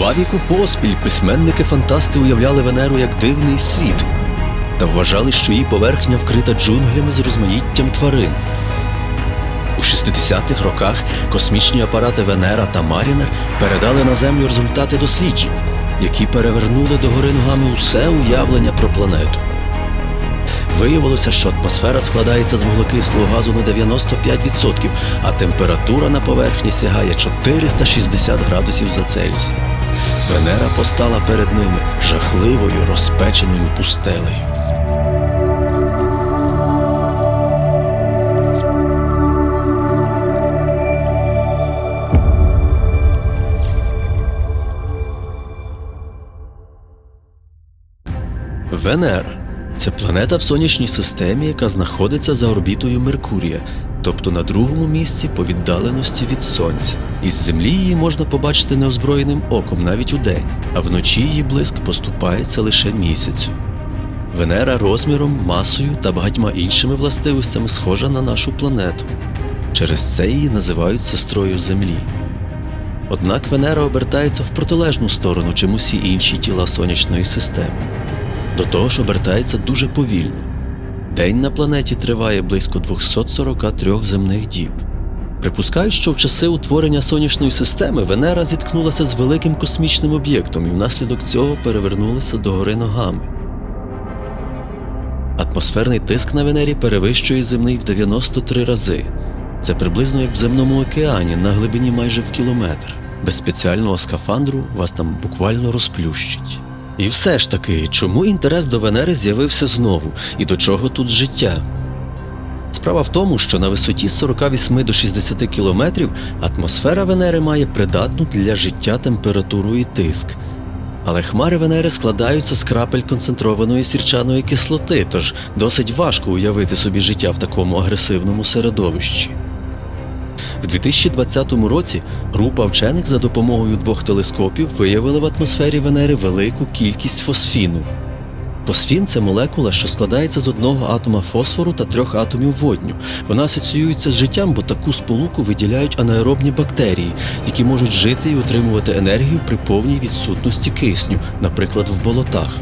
Два віку поспіль письменники-фантасти уявляли Венеру як дивний світ та вважали, що її поверхня вкрита джунглями з розмаїттям тварин. У 60-х роках космічні апарати Венера та Марінер передали на Землю результати досліджень, які перевернули догори ногами усе уявлення про планету. Виявилося, що атмосфера складається з вуглекислого газу на 95%, а температура на поверхні сягає 460 градусів за Цельсій. Венера постала перед ними жахливою розпеченою пустелею. Венера це планета в сонячній системі, яка знаходиться за орбітою Меркурія, тобто на другому місці по віддаленості від Сонця. Із Землі її можна побачити неозброєним оком навіть удень, а вночі її блиск поступається лише місяцю. Венера розміром, масою та багатьма іншими властивостями схожа на нашу планету. Через це її називають сестрою Землі. Однак Венера обертається в протилежну сторону, чим усі інші тіла сонячної системи. До того ж обертається дуже повільно. День на планеті триває близько 243 земних діб. Припускають, що в часи утворення сонячної системи Венера зіткнулася з великим космічним об'єктом і внаслідок цього перевернулася догори ногами. Атмосферний тиск на Венері перевищує земний в 93 рази. Це приблизно як в земному океані на глибині майже в кілометр. Без спеціального скафандру вас там буквально розплющить. І все ж таки, чому інтерес до Венери з'явився знову і до чого тут життя? Справа в тому, що на висоті з 48 до 60 кілометрів атмосфера Венери має придатну для життя температуру і тиск. Але хмари Венери складаються з крапель концентрованої сірчаної кислоти, тож досить важко уявити собі життя в такому агресивному середовищі. В 2020 році група вчених за допомогою двох телескопів виявила в атмосфері Венери велику кількість фосфіну. Фосфін це молекула, що складається з одного атома фосфору та трьох атомів водню. Вона асоціюється з життям, бо таку сполуку виділяють анаеробні бактерії, які можуть жити і отримувати енергію при повній відсутності кисню, наприклад, в болотах.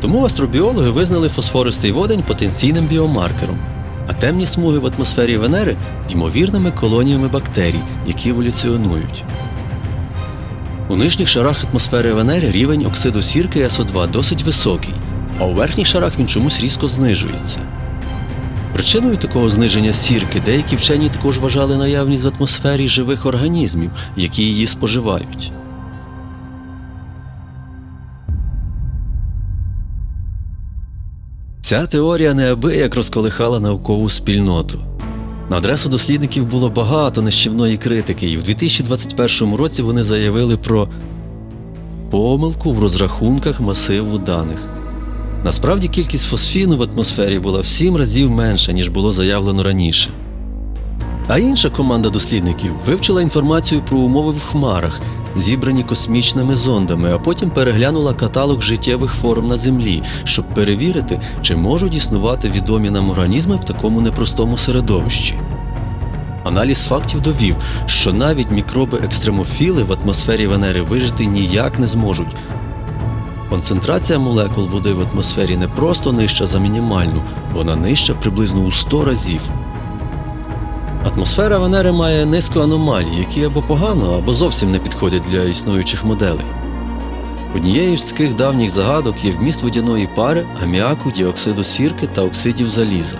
Тому астробіологи визнали фосфористий водень потенційним біомаркером, а темні смуги в атмосфері Венери ймовірними колоніями бактерій, які еволюціонують. У нижніх шарах атмосфери Венери рівень оксиду сірки СО2 досить високий, а у верхніх шарах він чомусь різко знижується. Причиною такого зниження сірки деякі вчені також вважали наявність в атмосфері живих організмів, які її споживають. Ця теорія неабияк розколихала наукову спільноту. На адресу дослідників було багато нищівної критики, і в 2021 році вони заявили про помилку в розрахунках масиву даних. Насправді кількість фосфіну в атмосфері була в сім разів менша, ніж було заявлено раніше. А інша команда дослідників вивчила інформацію про умови в хмарах, зібрані космічними зондами, а потім переглянула каталог життєвих форм на Землі, щоб перевірити, чи можуть існувати відомі нам організми в такому непростому середовищі. Аналіз фактів довів, що навіть мікроби-екстремофіли в атмосфері Венери вижити ніяк не зможуть. Концентрація молекул води в атмосфері не просто нижча за мінімальну, вона нижча приблизно у 100 разів. Атмосфера Венери має низку аномалій, які або погано, або зовсім не підходять для існуючих моделей. Однією з таких давніх загадок є вміст водяної пари, аміаку, діоксиду сірки та оксидів заліза.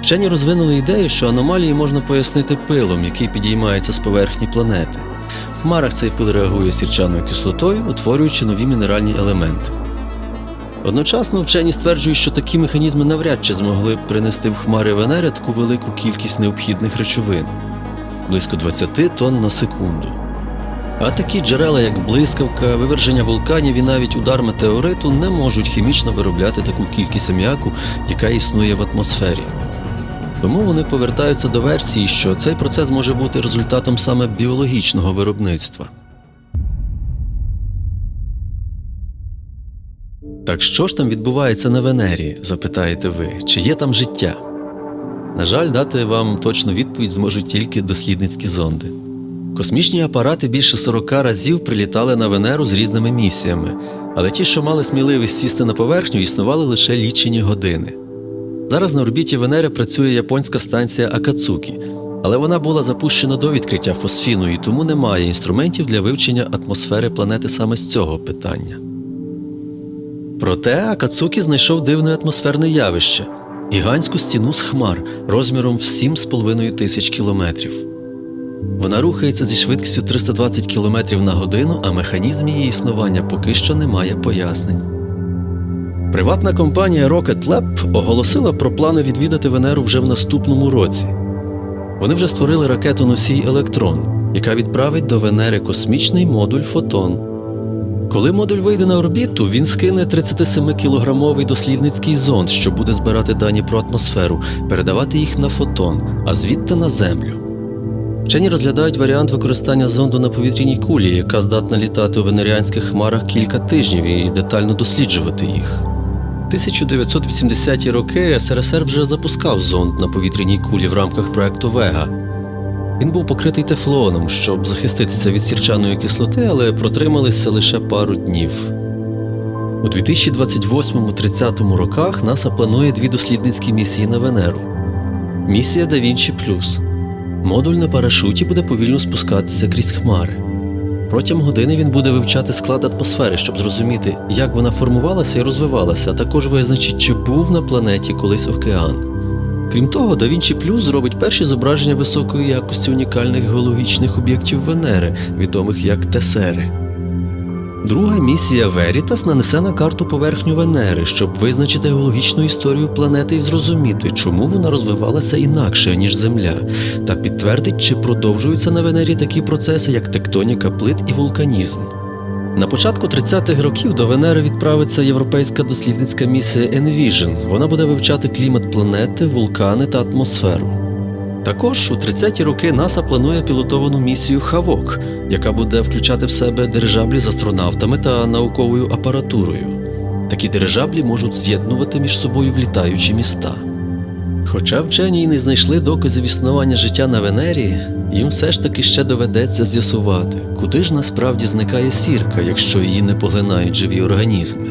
Вчені розвинули ідею, що аномалії можна пояснити пилом, який підіймається з поверхні планети. В хмарах цей пил реагує сірчаною кислотою, утворюючи нові мінеральні елементи. Одночасно вчені стверджують, що такі механізми навряд чи змогли б принести в хмари Венери таку велику кількість необхідних речовин близько 20 тонн на секунду. А такі джерела, як блискавка, виверження вулканів і навіть удар метеориту, не можуть хімічно виробляти таку кількість аміаку, яка існує в атмосфері. Тому вони повертаються до версії, що цей процес може бути результатом саме біологічного виробництва. Так що ж там відбувається на Венері, запитаєте ви, чи є там життя? На жаль, дати вам точну відповідь зможуть тільки дослідницькі зонди. Космічні апарати більше 40 разів прилітали на Венеру з різними місіями, але ті, що мали сміливість сісти на поверхню, існували лише лічені години. Зараз на орбіті Венери працює японська станція Акацукі, але вона була запущена до відкриття фосфіну і тому немає інструментів для вивчення атмосфери планети саме з цього питання. Проте Акацукі знайшов дивне атмосферне явище гігантську стіну з хмар розміром в 7,5 тисяч кілометрів. Вона рухається зі швидкістю 320 км на годину, а механізм її існування поки що не має пояснень. Приватна компанія Rocket Lab оголосила про плани відвідати Венеру вже в наступному році. Вони вже створили ракету носій Електрон, яка відправить до Венери космічний модуль Фотон. Коли модуль вийде на орбіту, він скине 37-кілограмовий дослідницький зонд, що буде збирати дані про атмосферу, передавати їх на фотон, а звідти на Землю. Вчені розглядають варіант використання зонду на повітряній кулі, яка здатна літати у венеріанських хмарах кілька тижнів і детально досліджувати їх. 1980-ті роки СРСР вже запускав зонд на повітряній кулі в рамках проекту Вега. Він був покритий тефлоном, щоб захиститися від сірчаної кислоти, але протрималися лише пару днів. У 2028-30 роках НАСА планує дві дослідницькі місії на Венеру. Місія Да Вінчі Плюс. Модуль на парашуті буде повільно спускатися крізь хмари. Протягом години він буде вивчати склад атмосфери, щоб зрозуміти, як вона формувалася і розвивалася, а також визначить, чи був на планеті колись океан. Крім того, Da Vinci Plus зробить перші зображення високої якості унікальних геологічних об'єктів Венери, відомих як тесери. Друга місія Veritas нанесе на карту поверхню Венери, щоб визначити геологічну історію планети і зрозуміти, чому вона розвивалася інакше, ніж Земля, та підтвердить, чи продовжуються на Венері такі процеси, як тектоніка плит і вулканізм. На початку 30-х років до Венери відправиться європейська дослідницька місія Envision. Вона буде вивчати клімат планети, вулкани та атмосферу. Також у 30-ті роки НАСА планує пілотовану місію Хавок, яка буде включати в себе дирижаблі з астронавтами та науковою апаратурою. Такі дирижаблі можуть з'єднувати між собою влітаючі міста. Хоча вчені й не знайшли доказів існування життя на Венері, їм все ж таки ще доведеться з'ясувати, куди ж насправді зникає сірка, якщо її не поглинають живі організми.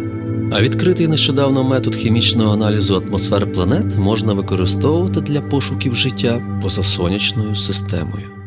А відкритий нещодавно метод хімічного аналізу атмосфер планет можна використовувати для пошуків життя поза сонячною системою.